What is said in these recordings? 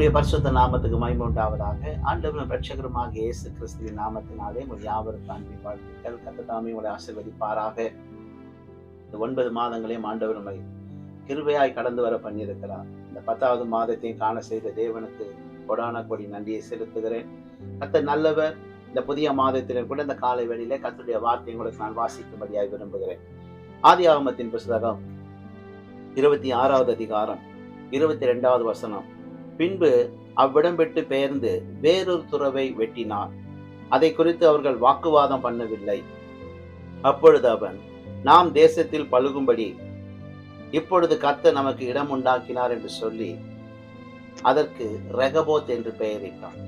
கர்த்தருடைய பரிசுத்த நாமத்துக்கு மகிமை உண்டாவதாக. ஆண்டவரும் ரட்சகருமாக இயேசு கிறிஸ்துவின் நாமத்தினாலே உங்கள் யாவருக்கும் அன்பின் வாழ்த்துக்கள் கத்ததாமே உங்களை ஆசிர்வதிப்பாராக. இந்த ஒன்பது மாதங்களையும் ஆண்டவர் நம்மை கிருபையாய் கடந்து வர பண்ணியிருக்கிறார். இந்த பத்தாவது மாதத்தையும் காண செய்த தேவனுக்கு கொடான கொடி நன்றியை செலுத்துகிறேன். கத்த நல்லவர். இந்த புதிய மாதத்திலே கூட இந்த காலை வெளியில கத்தருடைய வார்த்தையை உங்களுக்கு நான் வாசிக்கும்படியாக விரும்புகிறேன். ஆதி ஆகமத்தின் புஸ்தகம் இருபத்தி ஆறாவது அதிகாரம் இருபத்தி ரெண்டாவது வசனம். பின்பு அவ்விடம் விட்டு பெயர்ந்து வேறொரு துறவை வெட்டினான் அதை குறித்து அவர்கள் வாக்குவாதம் பண்ணவில்லை. அப்பொழுது அவன் நாம் தேசத்தில் பழுகும்படி இப்பொழுது கர்த்தர் நமக்கு இடம் உண்டாக்கினார் என்று சொல்லி அதற்கு ரெகபோத் என்று பெயரிட்டான்.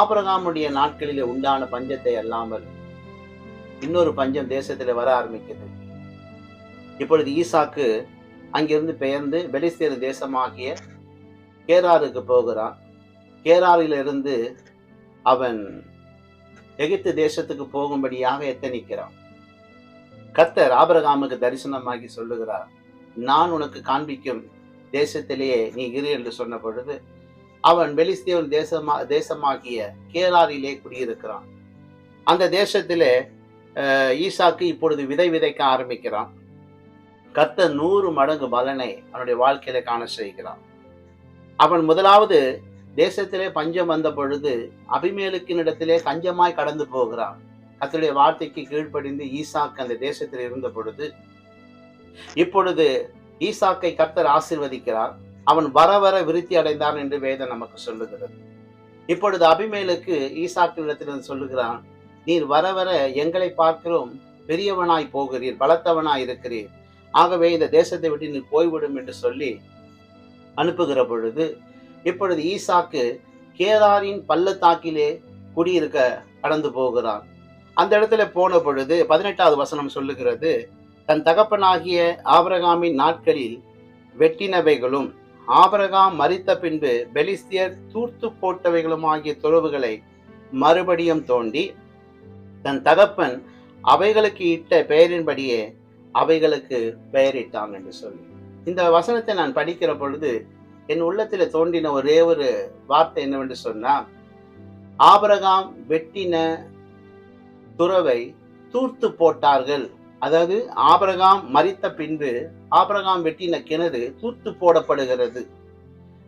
ஆபரகாமுடைய நாட்களிலே உண்டான பஞ்சத்தை அல்லாமல் இன்னொரு பஞ்சம் தேசத்திலே வர ஆரம்பிக்குது. இப்பொழுது ஈசாக்கு அங்கிருந்து பெயர்ந்து பெலிஸ்தீர் தேசமாகிய கேராருக்கு போகிறான். கேராரிலிருந்து அவன் எகிப்து தேசத்துக்கு போகும்படியாக எத்தனிக்கிறான். கத்தர் ஆபரகாமுக்கு தரிசனமாகி சொல்லுகிறார் நான் உனக்கு காண்பிக்கும் தேசத்திலேயே நீ இரு என்று சொன்ன பொழுது அவன் பெலிஸ்தீன் தேசமா தேசமாகிய கேராரிலே குடியிருக்கிறான். அந்த தேசத்திலே ஈசாக்கு இப்பொழுது விதை விதைக்க ஆரம்பிக்கிறான். கத்த நூறு மடங்கு பலனை அவனுடைய வாழ்க்கையில காண செய்கிறான் அவன் முதலாவது தேசத்திலே பஞ்சம் வந்த பொழுது அபிமேலுக்கின் இடத்திலே கஞ்சமாய் கடந்து போகிறான். கர்த்தருடைய வார்த்தைக்கு கீழ்ப்படிந்து ஈசாக்கு அந்த தேசத்தில் இருந்த பொழுது இப்பொழுது ஈசாக்கை கர்த்தர் ஆசிர்வதிக்கிறார். அவன் வர வர விருத்தி அடைந்தான் என்று வேதம் நமக்கு சொல்லுகிறது. இப்பொழுது அபிமேலுக்கு ஈசாக்கினிடத்திலிருந்து சொல்லுகிறான் நீர் வர வர எங்களை பார்க்கிறோம். பெரியவனாய் போகிறீர் பலத்தவனாய் இருக்கிறீர். ஆகவே இந்த தேசத்தை விட்டு நீ போய்விடும் என்று சொல்லி அனுப்புகிற பொழுது இப்பொழுது ஈசாக்கு கேதாரின் பள்ளத்தாக்கிலே குடியிருக்க கடந்து போகிறான். அந்த இடத்துல போன பொழுது பதினெட்டாவது வசனம் சொல்லுகிறது தன் தகப்பனாகிய ஆபரகாமின் நாட்களில் வெட்டினவைகளும் ஆபரகாம் மறித்த பின்பு பெலிஸ்தியர் தூர்த்து போட்டவைகளும் ஆகிய துறவுகளை மறுபடியும் தோண்டி தன் தகப்பன் அவைகளுக்கு இட்ட பெயரின்படியே அவைகளுக்கு பெயரிட்டான் என்று சொல்லி. இந்த வசனத்தை நான் படிக்கிற பொழுது என் உள்ளத்தில் தோன்றின ஒரே ஒரு வார்த்தை என்னவென்று சொன்னால் ஆபரகாம் வெட்டின துறவை தூர்த்து போட்டார்கள். அதாவது ஆபரகாம் மறித்த பின்பு ஆபரகாம் வெட்டின கிணறு தூர்த்து போடப்படுகிறது.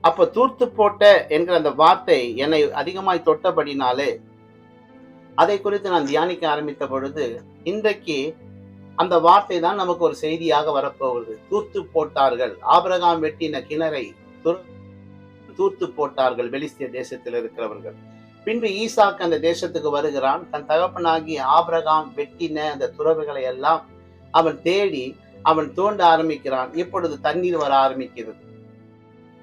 அப்ப தூர்த்து போட்ட என்கிற அந்த வார்த்தை என்னை அதிகமாய் தொட்டபடினாலே அதை குறித்து நான் தியானிக்க ஆரம்பித்த பொழுது இன்றைக்கு அந்த வார்த்தை தான் நமக்கு ஒரு செய்தியாக வரப்போகுது. தூர்த்து போட்டார்கள். ஆபிரகாம் வெட்டின கிணறை தூர்த்து போட்டார்கள் பெலிஸ்திய தேசத்தில் இருக்கிறவர்கள். பின்பு ஈசாக் அந்த தேசத்துக்கு வருகிறான். தன் தகப்பனாகி ஆபிரகாம் வெட்டின அந்த துறவுகளை எல்லாம் அவன் தேடி அவன் தோண்ட ஆரம்பிக்கிறான். இப்பொழுது தண்ணீர் வர ஆரம்பிக்கிறது.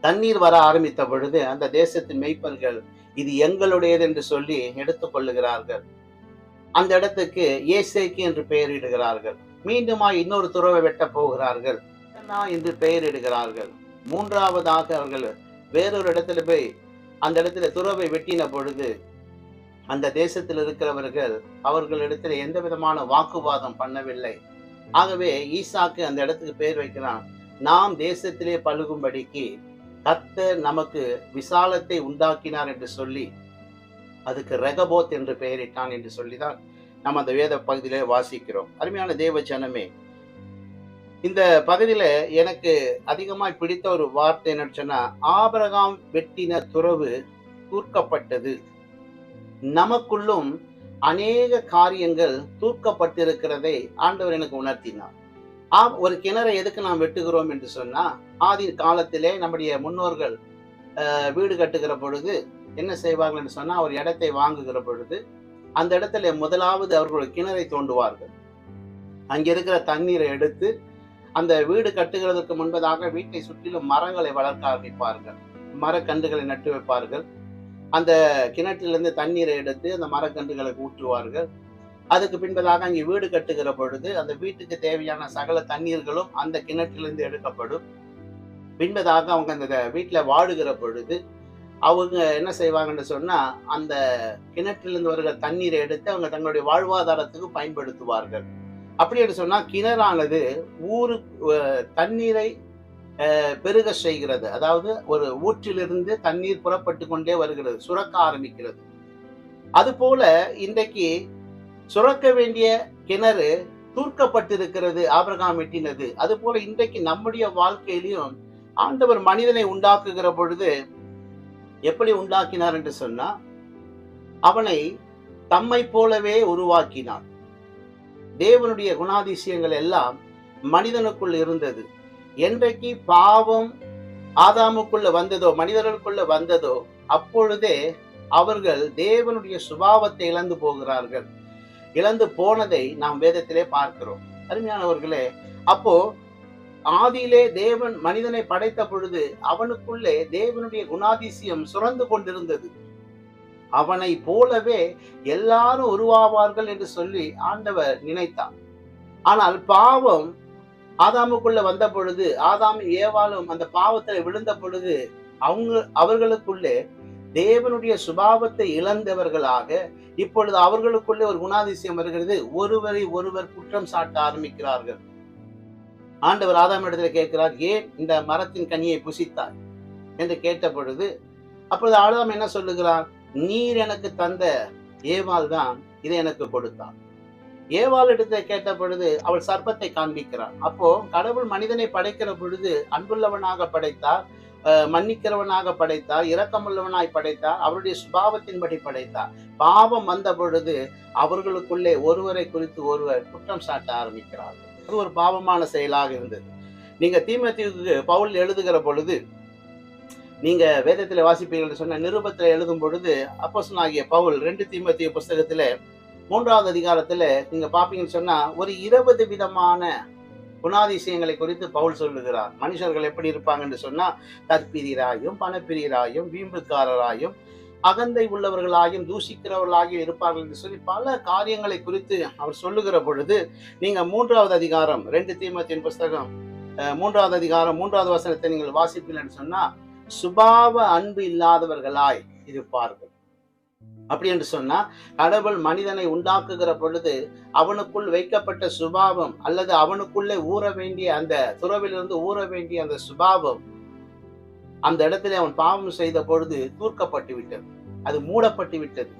தண்ணீர் வர ஆரம்பித்த பொழுது அந்த தேசத்தின் மெய்ப்பர்கள் இது எங்களுடையது என்று சொல்லி எடுத்துக் கொள்ளுகிறார்கள். அந்த இடத்துக்கு ஏசேக்கு என்று பெயரிடுகிறார்கள். மீண்டுமா இன்னொரு துறவை வெட்ட போகிறார்கள். என்று பெயரிடுகிறார்கள். மூன்றாவதாக அவர்கள் வேறொரு இடத்துல போய் அந்த இடத்துல துறவை வெட்டின பொழுது அந்த தேசத்தில் இருக்கிறவர்கள் அவர்களிடத்தில் எந்த விதமான வாக்குவாதம் பண்ணவில்லை. ஆகவே ஈசாக்கு அந்த இடத்துக்கு பெயர் வைக்கிறான். நாம் தேசத்திலே பழுகும்படிக்கு கர்த்தர் நமக்கு விசாலத்தை உண்டாக்கினார் என்று சொல்லி அதுக்கு ரெகபோத் என்று பெயரிட்டான் என்று சொல்லிதான் நம்ம அந்த வேத பகுதியிலே வாசிக்கிறோம். அருமையான தேவ ஜனமே இந்த பகுதியில எனக்கு அதிகமாய் பிடித்த ஒரு வார்த்தை என்னன்னு சொன்னா ஆபரகாம் வெட்டின துறவு தூர்க்கப்பட்டது. நமக்குள்ளும் அநேக காரியங்கள் தூர்க்கப்பட்டிருக்கிறதை ஆண்டவர் எனக்கு உணர்த்தினார். ஆ ஒரு கிணறை எதுக்கு நாம் வெட்டுகிறோம் என்று சொன்னா ஆதி காலத்திலே நம்முடைய முன்னோர்கள் வீடு கட்டுகிற பொழுது என்ன செய்வார்கள் என்று சொன்னால் அவர் இடத்தை வாங்குகிற பொழுது அந்த இடத்துல முதலாவது அவர்கள் கிணறை தோண்டுவார்கள். அங்கே இருக்கிற தண்ணீரை எடுத்து அந்த வீடு கட்டுகிறதுக்கு முன்பதாக வீட்டை சுற்றிலும் மரங்களை வளர்க்க ஆரம்பிப்பார்கள். மரக்கன்றுகளை நட்டு வைப்பார்கள். அந்த கிணற்றிலிருந்து தண்ணீரை எடுத்து அந்த மரக்கன்றுகளுக்கு ஊற்றுவார்கள். அதுக்கு பின்பதாக அங்கே வீடு கட்டுகிற பொழுது அந்த வீட்டுக்கு தேவையான சகல தண்ணீர்களும் அந்த கிணற்றிலிருந்து எடுக்கப்படும். பின்பதாக அவங்க அந்த வீட்டில் வாழுகிற பொழுது அவங்க என்ன செய்வாங்கன்னு சொன்னா அந்த கிணற்றிலிருந்து வருகிற தண்ணீரை எடுத்து அவங்க தங்களுடைய வாழ்வாதாரத்துக்கு பயன்படுத்துவார்கள். அப்படி என்று சொன்னா கிணறானது ஊரு தண்ணீரை பெருக செய்கிறது. அதாவது ஒரு ஊற்றிலிருந்து தண்ணீர் புறப்பட்டு கொண்டே வருகிறது சுரக்க ஆரம்பிக்கிறது. அதுபோல இன்றைக்கு சுரக்க வேண்டிய கிணறு தூர்க்கப்பட்டிருக்கிறது ஆபிரகாம் எட்டினது. அதுபோல இன்றைக்கு நம்முடைய வாழ்க்கையிலையும் ஆண்டவர் மனிதனை உண்டாக்குகிற பொழுது எப்படி உண்டாக்கினார் என்று சொன்னா அவனை தம்மை போலவே உருவாக்கினான். தேவனுடைய குணாதிசயங்கள் எல்லாம் மனிதனுக்குள் இருந்தது. என்றைக்கு பாவம் ஆதாமுக்குள்ள வந்ததோ மனிதர்களுக்குள்ள வந்ததோ அப்பொழுதே அவர்கள் தேவனுடைய சுபாவத்தை இழந்து போகிறார்கள். இழந்து போனதை நாம் வேதத்திலே பார்க்கிறோம். அருமையானவர்களே அப்போ ஆதியிலே தேவன் மனிதனை படைத்த பொழுது அவனுக்குள்ளே தேவனுடைய குணாதிசயம் சுரந்து கொண்டிருந்தது. அவனை போலவே எல்லாரும் உருவாவார்கள் என்று சொல்லி ஆண்டவர் நினைத்தார். ஆனால் பாவம் ஆதாமுக்குள்ள வந்த பொழுது ஆதாமு ஏவாளும் அந்த பாவத்தில் விழுந்த பொழுது அவங்க அவர்களுக்குள்ளே தேவனுடைய சுபாவத்தை இழந்தவர்களாக இப்பொழுது அவர்களுக்குள்ளே ஒரு குணாதிசயம் வருகிறது. ஒருவரை ஒருவர் குற்றம் சாட்ட ஆரம்பிக்கிறார்கள். ஆண்டவர் ஆதாம் இடத்துல கேட்கிறார் ஏன் இந்த மரத்தின் கனியை புசித்தார் என்று கேட்ட பொழுது அப்பொழுது ஆதாம் என்ன சொல்லுகிறார் நீர் எனக்கு தந்த ஏவாள் தான் இதை எனக்கு கொடுத்தார் ஏவாள் இடத்தை கேட்ட பொழுது அவள் சர்ப்பத்தை காண்பிக்கிறார் அப்போ கடவுள் மனிதனை படைக்கிற பொழுது அன்புள்ளவனாக படைத்தார் அஹ் மன்னிக்கிறவனாக படைத்தார் இரக்கமுள்ளவனாய் படைத்தார் அவருடைய சுபாவத்தின்படி படைத்தார். பாவம் வந்த பொழுது அவர்களுக்குள்ளே ஒருவரை குறித்து ஒருவர் குற்றம் சாட்ட ஆரம்பிக்கிறார்கள். அது ஒரு பாவமான செயலாக இருந்தது. நீங்க தீமத்திற்கு பவுல் எழுதுகிற பொழுது நீங்க வேதத்துல வாசிப்பீர்கள் சொன்ன நிருபத்துல எழுதும் பொழுது ஆகிய பவுல் ரெண்டு தீமத்திய புஸ்தகத்துல மூன்றாவது அதிகாரத்துல நீங்க பாப்பீங்கன்னு சொன்னா ஒரு இருபது விதமான குணாதிசயங்களை குறித்து பவுல் சொல்லுகிறார். மனுஷர்கள் எப்படி இருப்பாங்கன்னு சொன்னா தற்பிரியராயும் பணப்பிரியராயும் வீம்புக்காரராயும் அகந்தை உள்ளவர்களாகியும் தூஷிக்கிறவர்களாகியும் இருப்பார்கள் என்று சொல்லி பல காரியங்களை குறித்து அவர் சொல்லுகிற பொழுது நீங்க மூன்றாவது அதிகாரம் ரெண்டு தீமத்தின் புஸ்தகம் அஹ், மூன்றாவது அதிகாரம் மூன்றாவது வசனத்தை நீங்கள் வாசிப்பீர்கள் சொன்னா சுபாவ அன்பு இல்லாதவர்களாய் இருப்பார்கள். அப்படி என்று சொன்னா கடவுள் மனிதனை உண்டாக்குகிற பொழுது அவனுக்குள் வைக்கப்பட்ட சுபாவம் அல்லது அவனுக்குள்ளே ஊற வேண்டிய அந்த துறவிலிருந்து ஊற வேண்டிய அந்த சுபாவம் அந்த இடத்துல அவன் பாவம் செய்த பொழுது தூர்க்கப்பட்டு விட்டது. அது மூடப்பட்டு விட்டது.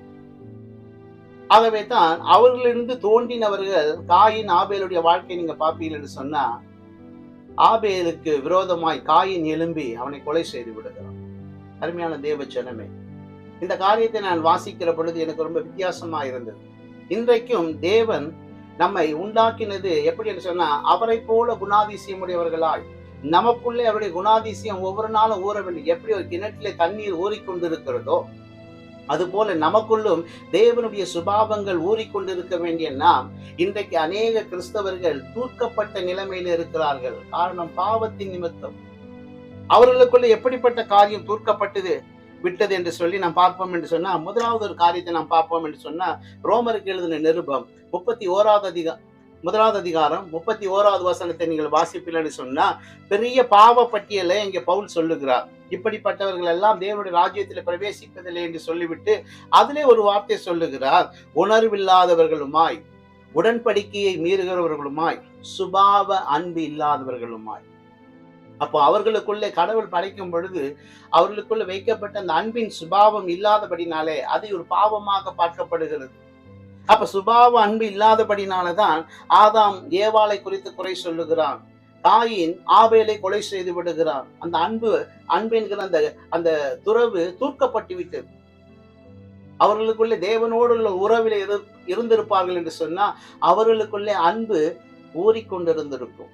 ஆகவே தான் அவர்களிருந்து தோன்றினவர்கள் காயின் ஆபேலுடைய வாழ்க்கையை நீங்க பார்ப்பீர்கள் என்று சொன்னா ஆபேலுக்கு விரோதமாய் காயின் எழும்பி அவனை கொலை செய்து விடுகிறான். அருமையான தேவ ஜனமே இந்த காரியத்தை நான் வாசிக்கிற பொழுது எனக்கு ரொம்ப வித்தியாசமா இருந்தது. இன்றைக்கும் தேவன் நம்மை உண்டாக்கினது எப்படி என்று சொன்னா அவரை போல குணாதிசயமுடையவர்களாய் நமக்குள்ளே அவருடைய குணாதிசயம் ஒவ்வொரு நாளும் ஊற வேண்டும். எப்படி ஒரு கிணற்றிலே தண்ணீர் ஊறிக்கொண்டிருக்கிறதோ அதுபோல நமக்குள்ளும் தேவனுடைய சுபாவங்கள் ஊறிக்கொண்டிருக்க வேண்டிய நாம் இன்றைக்கு அநேக கிறிஸ்தவர்கள் தூர்க்கப்பட்ட நிலைமையில இருக்கிறார்கள். காரணம் பாவத்தின் நிமித்தம். அவர்களுக்குள்ள எப்படிப்பட்ட காரியம் தூர்க்கப்பட்டது விட்டது என்று சொல்லி நாம் பார்ப்போம் என்று சொன்னா முதலாவது ஒரு காரியத்தை நாம் பார்ப்போம் என்று சொன்னா ரோமருக்கு எழுதின நிருபம் முப்பத்தி ஓராவது அதிகம் முதலாவது அதிகாரம் முப்பத்தி ஓராவது வசனத்தை நீங்கள் வாசிப்பில்லைன்னு சொன்னா பெரிய பாவ பட்டியலை இங்க பவுல் சொல்லுகிறார். இப்படிப்பட்டவர்கள் எல்லாம் தேவனுடைய ராஜ்யத்தில் பிரவேசிப்பதில்லை என்று சொல்லிவிட்டு அதிலே ஒரு வார்த்தை சொல்லுகிறார் உணர்வில்லாதவர்களுமாய் உடன்படிக்கையை மீறுகிறவர்களுமாய் சுபாவ அன்பு இல்லாதவர்களுமாய். அப்போ அவர்களுக்குள்ளே கடவுள் படைக்கும் பொழுது அவர்களுக்குள்ள வைக்கப்பட்ட அந்த அன்பின் சுபாவம் இல்லாதபடினாலே அதை ஒரு பாவமாக பார்க்கப்படுகிறது. அப்ப சுபாவ அன்பு இல்லாதபடினாலதான் ஆதாம் ஏவாளை குறித்து குறை சொல்லுகிறான். தாயின் ஆவேலை கொலை செய்து விடுகிறான். அந்த அன்பு அன்பு என்கிற அந்த அந்த துறவு தூர்க்கப்பட்டு விட்டது அவர்களுக்குள்ளே தேவனோடு உள்ள உறவில் இரு இருந்திருப்பார்கள் என்று சொன்னால் அவர்களுக்குள்ளே அன்பு ஊறிக்கொண்டிருந்திருக்கும்.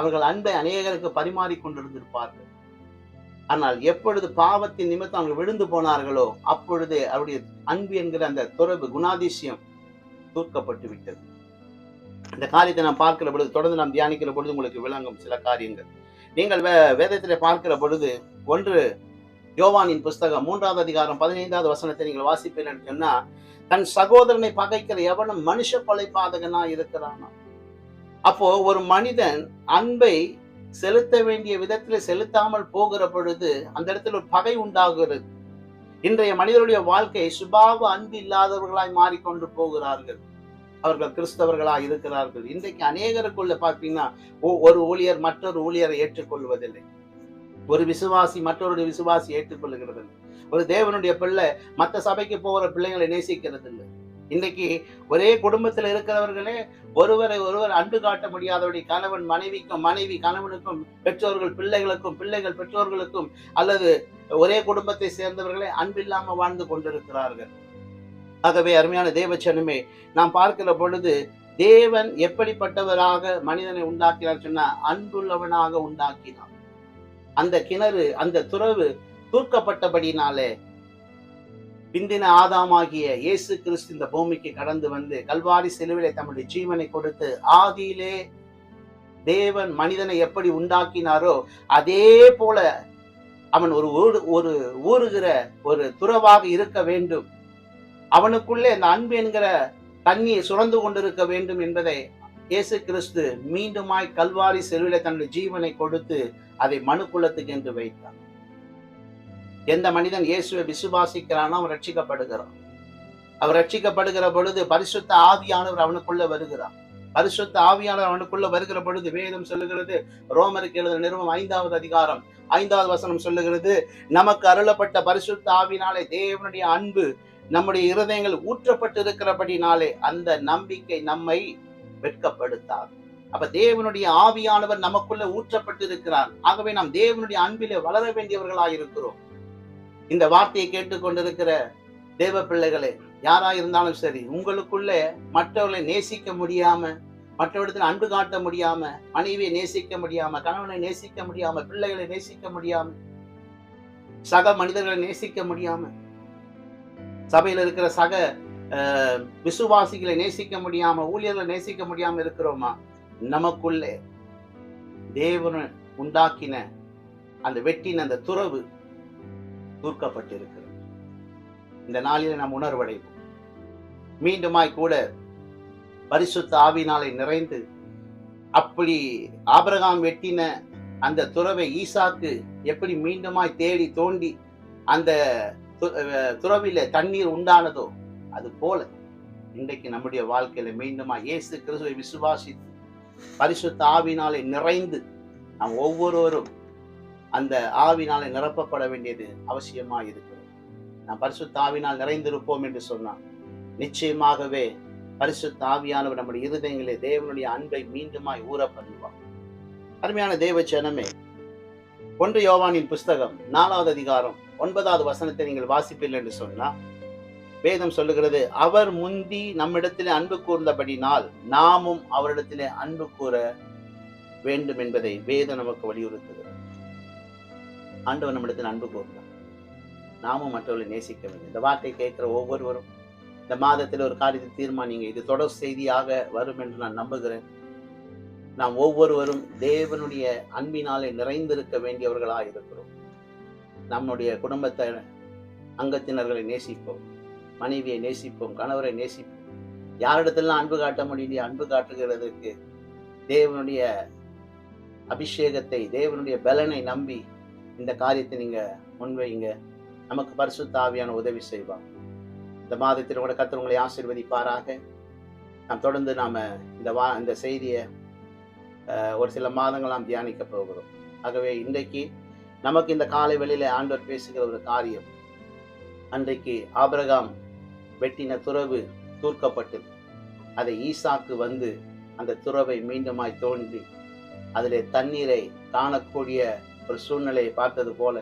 அவர்கள் அன்பை அநேகருக்கு பரிமாறிக் கொண்டிருந்திருப்பார்கள் ஆனால் எப்பொழுது பாவத்தின் நிமித்தம் அவங்க விழுந்து போனார்களோ அப்பொழுது அவருடைய அன்பு என்கிற அந்த துறவு குணாதிசயம் தூர்க்கப்பட்டு விட்டது. இந்த காரியத்தை நாம் பார்க்கிற பொழுது தொடர்ந்து நாம் தியானிக்கிற பொழுது உங்களுக்கு விளங்கும் சில காரியங்கள். நீங்கள் வே வேதத்தில் பார்க்கிற பொழுது ஒன்று யோவானின் புஸ்தகம் மூன்றாவது அதிகாரம் பதினைந்தாவது வசனத்தை நீங்கள் வாசிப்பேன் சொன்னா தன் சகோதரனை பகைக்கிற எவனும் மனுஷ கொலை பாதகனா இருக்கிறானா அப்போ ஒரு மனிதன் அன்பை செலுத்த வேண்டிய விதத்தில் செலுத்தாமல் போகிற பொழுது அந்த இடத்துல ஒரு பகை உண்டாகிறது. இன்றைய மனிதனுடைய வாழ்க்கை சுபாவ அன்பு இல்லாதவர்களாய் மாறிக்கொண்டு போகிறார்கள். அவர்கள் கிறிஸ்தவர்களா இருக்கிறார்கள். இன்றைக்கு அநேகருக்குள்ள பார்த்தீங்கன்னா ஒரு ஊழியர் மற்றொரு ஊழியரை ஏற்றுக்கொள்வதில்லை. ஒரு விசுவாசி மற்றொரு விசுவாசி ஏற்றுக்கொள்ளுகிறது. ஒரு தேவனுடைய பிள்ளை மற்ற சபைக்கு போகிற பிள்ளைங்களை நேசிக்கிறது இல்லை இன்றைக்கு ஒரே குடும்பத்தில் இருக்கிறவர்களே ஒருவரை ஒருவர் அன்பு காட்ட முடியாதபடி கணவன் மனைவிக்கும் மனைவி கணவனுக்கும் பெற்றோர்கள் பிள்ளைகளுக்கும் பிள்ளைகள் பெற்றோர்களுக்கும் அல்லது ஒரே குடும்பத்தை சேர்ந்தவர்களே அன்பில்லாமல் வாழ்ந்து கொண்டிருக்கிறார்கள். ஆகவே அருமையான தேவச்சனமே நாம் பார்க்கிற பொழுது தேவன் எப்படிப்பட்டவராக மனிதனை உண்டாக்கினார் சொன்னா அன்புள்ளவனாக உண்டாக்கினார் அந்த கிணறு அந்த துறவு தூர்க்கப்பட்டபடினாலே பிந்தின ஆதாமாகிய இயேசு கிறிஸ்து இந்த பூமிக்கு கடந்து வந்து கல்வாரி சிலுவிலே தம்முடைய ஜீவனை கொடுத்து ஆதியிலே தேவன் மனிதனை எப்படி உண்டாக்கினாரோ அதே போல அவன் ஒரு ஊரு ஒரு ஊறுகிற ஒரு துறவாக இருக்க வேண்டும். அவனுக்குள்ளே அந்த அன்பு என்கிற தண்ணீர் சுரந்து கொண்டிருக்க வேண்டும் என்பதை இயேசு கிறிஸ்து மீண்டுமாய் கல்வாரி செல்வில தன்னுடைய ஜீவனை கொடுத்து அதை மனுக்குள்ளத்துக்கு என்று வைத்தார். எந்த மனிதன் இயேசுவை விசுவாசிக்கிறானோ அவன் ரட்சிக்கப்படுகிறான். அவர் ரட்சிக்கப்படுகிற பொழுது பரிசுத்த ஆவியானவர் அவனுக்குள்ள வருகிறான் பரிசுத்த ஆவியானவர் அவனுக்குள்ள வருகிற பொழுது வேதம் சொல்லுகிறது ரோமருக்கு எழுத நிறுவனம் ஐந்தாவது அதிகாரம் ஐந்தாவது வசனம் சொல்லுகிறது நமக்கு அருளப்பட்ட பரிசுத்த ஆவினாலே தேவனுடைய அன்பு நம்முடைய இருதயங்கள் ஊற்றப்பட்டு இருக்கிறபடினாலே அந்த நம்பிக்கை நம்மை வெட்கப்படுத்தாது. அப்ப தேவனுடைய ஆவியானவர் நமக்குள்ள ஊற்றப்பட்டு இருக்கிறார் ஆகவே நாம் தேவனுடைய அன்பிலே வளர வேண்டியவர்களாக இருக்கிறோம் இந்த வார்த்தையை கேட்டுக்கொண்டிருக்கிற தேவ பிள்ளைகளே யாரா இருந்தாலும் சரி உங்களுக்குள்ளே மற்றவர்களை நேசிக்க முடியாம மற்றவரிடத்தில் அன்பு காட்ட முடியாம மனைவியை நேசிக்க முடியாம கணவனை நேசிக்க முடியாம பிள்ளைகளை நேசிக்க முடியாம சக மனிதர்களை நேசிக்க முடியாம சபையில் இருக்கிற சக விசுவாசிகளை நேசிக்க முடியாம ஊழியர்களை நேசிக்க முடியாம இருக்கிறோமா? நமக்குள்ளே தேவன் உண்டாக்கின அந்த வெட்டின அந்த துறவு தூர்க்கப்பட்டிருக்கிறது. இந்த நாளில் நாம் உணர்வடைவோம். மீண்டுமாய் கூட பரிசுத்த ஆவினாலே நிறைந்து அப்படி ஆபரகாம் வெட்டின அந்த துறவை ஈசாக்கு எப்படி மீண்டுமாய் தேடி தோண்டி அந்த து- துறவில தண்ணீர் உண்டானதோ அது போல இன்றைக்கு நம்முடைய வாழ்க்கையில மீண்டுமா இயேசு கிறிஸ்துவை விசுவாசித்து பரிசுத்த ஆவினாலே நிறைந்து நாம் ஒவ்வொருவரும் அந்த ஆவினால் நிரப்பப்பட வேண்டியது அவசியமா இருக்கிறது நாம் பரிசுத்த ஆவினால் நிறைந்திருப்போம் என்று சொன்னான். நிச்சயமாகவே பரிசுத்த ஆவியானவர் நம்முடைய இருதயங்களே தேவனுடைய அன்பை மீண்டுமாய் ஊற பண்ணுவார் அருமையான தேவ ஜனமே ஒன்று யோவானின் புஸ்தகம் நாலாவது அதிகாரம் ஒன்பதாவது வசனத்தை நீங்கள் வாசிப்பீர்கள் என்று சொன்னால் வேதம் சொல்லுகிறது அவர் முந்தி நம்மிடத்திலே அன்பு கூர்ந்தபடினால் நாமும் அவரிடத்திலே அன்பு கூற வேண்டும் என்பதை வேதம் நமக்கு வலியுறுத்துகிறது. ஆண்டவர் நம்மிடத்தில் அன்பு கூர்ந்தார். நாமும் மற்றவர்களை நேசிக்க வேண்டும். இந்த வார்த்தை கேட்கிற ஒவ்வொருவரும் இந்த மாதத்தில் ஒரு காரியத்தை தீர்மானிங்க. இது தொடர் செய்தியாக வரும் என்று நான் நம்புகிறேன். நாம் ஒவ்வொருவரும் தேவனுடைய அன்பினாலே நிறைந்திருக்க வேண்டியவர்களாக இருக்கிறோம். நம்முடைய குடும்பத்தை அங்கத்தினர்களை நேசிப்போம். மனைவியை நேசிப்போம். கணவரை நேசிப்போம். யாரிடத்திலாம் அன்பு காட்ட முடியலையே அன்பு காட்டுகிறதுக்கு தேவனுடைய அபிஷேகத்தை தேவனுடைய பலனை நம்பி இந்த காரியத்தை நீங்கள் முன்வைங்க நமக்கு பரிசு தாவியான உதவி செய்வார். இந்த மாதத்தில் கூட கர்த்தர் உங்களை ஆசீர்வதிப்பாராக. நாம் தொடர்ந்து நாம் இந்த வா இந்த செய்தியை ஒரு சில மாதங்கள் நாம் தியானிக்க போகிறோம். ஆகவே இன்றைக்கு நமக்கு இந்த காலை வெளியில் ஆண்டவர் பேசுகிற ஒரு காரியம் அன்றைக்கு ஆபிரகாம் வெட்டின துறவு தூர்க்கப்பட்டது. அதை ஈசாக்கு வந்து அந்த துறவை மீண்டுமாய் தோன்றி அதிலே தண்ணீரை காணக்கூடிய ஒரு சூழ்நிலையை பார்த்தது போல.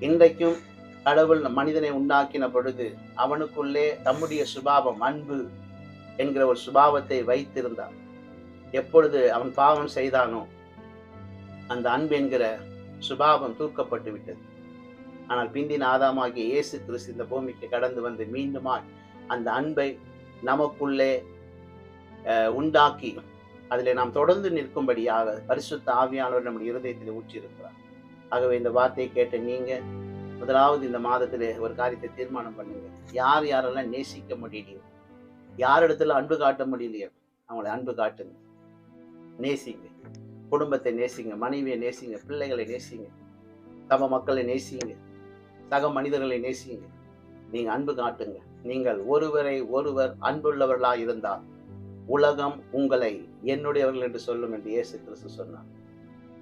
இன்றைக்கும் கடவுள் மனிதனை உண்டாக்கின பொழுது அவனுக்குள்ளே தம்முடைய சுபாவம் அன்பு என்கிற ஒரு சுபாவத்தை வைத்திருந்தான். எப்பொழுது அவன் பாவம் செய்தானோ அந்த அன்பு என்கிற சுபாவம் தூக்கப்பட்டு விட்டது. ஆனால் பிந்தின ஆதாமாகிய இயேசு கிறிஸ்து இந்த பூமிக்கு கடந்து வந்து மீண்டுமாய் அந்த அன்பை நமக்குள்ளே அஹ், உண்டாக்கி அதில் நாம் தொடர்ந்து நிற்கும்படியாக பரிசுத்த ஆவியானவர் நம்முடைய இருதயத்தில் ஊற்றியிருக்கிறார். ஆகவே இந்த வார்த்தையை கேட்ட நீங்கள் முதலாவது இந்த மாதத்திலே ஒரு காரியத்தை தீர்மானம் பண்ணுங்க. யார் யாரெல்லாம் நேசிக்க முடியலையோ யார் இடத்துல அன்பு காட்ட முடியலையோ அவங்களை அன்பு காட்டுங்க. நேசிங்க. குடும்பத்தை நேசிங்க மனைவியை நேசிங்க பிள்ளைகளை நேசிங்க சம மக்களை நேசிங்க சக மனிதர்களை நேசிங்க. நீங்கள் அன்பு காட்டுங்க. நீங்கள் ஒருவரை ஒருவர் அன்புள்ளவர்களாக இருந்தால் உலகம் உங்களை என்னுடையவர்கள் என்று சொல்லும் என்று இயேசு கிறிஸ்து சொன்னார்.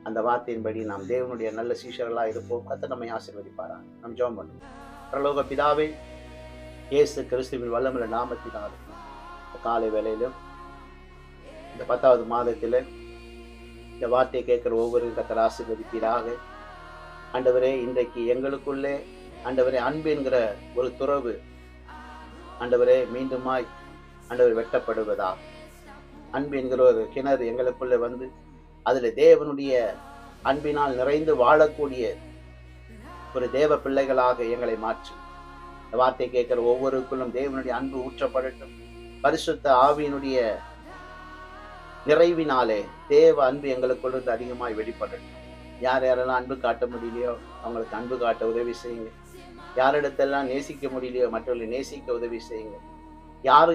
அந்த வார்த்தையின்படி நாம் தேவனுடைய நல்ல சீஷர்களாக இருப்போம். கத்த நம்மை ஆசீர்வதிப்பாரா நம் ஜோம் பண்ணுவோம். பிரலோக பிதாவே இயேசு கிறிஸ்துவின் வல்லமுள்ள நாமத்தினால் இந்த காலை வேளையிலும் இந்த பத்தாவது மாதத்தில் இந்த வார்த்தையை கேட்குற ஒவ்வொரு கத்தர் ஆசீர்வதிப்பீராக. ஆண்டவரே இன்றைக்கு எங்களுக்குள்ளே ஆண்டவரே அன்பு என்கிற ஒரு துறவு ஆண்டவரே மீண்டுமாய் ஆண்டவர் வெட்டப்படுவதா? அன்பு என்கிற ஒரு கிணறு எங்களுக்குள்ளே வந்து அதில் தேவனுடைய அன்பினால் நிறைந்து வாழக்கூடிய ஒரு தேவ பிள்ளைகளாக எங்களை மாற்று. இந்த வார்த்தை கேட்கிற ஒவ்வொருக்குள்ளும் தேவனுடைய அன்பு ஊற்றப்படட்டும். பரிசுத்த ஆவியினுடைய நிறைவினாலே தேவ அன்பு எங்களுக்குள்ள அதிகமாய் வெளிப்படட்டும். யார் யாரெல்லாம் அன்பு காட்ட முடியலையோ அவங்களுக்கு அன்பு காட்ட உதவி செய்யுங்க. யாரிடத்தெல்லாம் நேசிக்க முடியலையோ மற்றவர்களை நேசிக்க உதவி செய்யுங்க. யாரு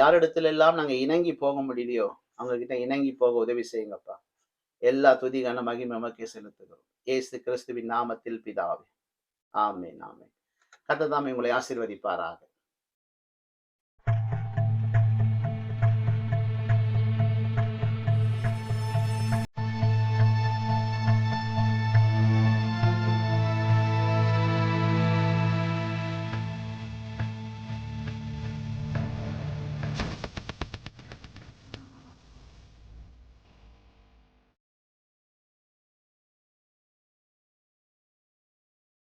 யாரிடத்துல எல்லாம் நாங்கள் இணங்கி போக முடியலையோ அவங்க கிட்ட இணங்கி போக உதவி செய்யுங்கப்பா. எல்லா துதிகான மகிமை நமக்கே செலுத்துகிறோம். ஏசு கிறிஸ்துவின் நாமத்தில் பிதாவே. ஆமே ஆமே கத்ததாமே உங்களை ஆசீர்வதிப்பாராக.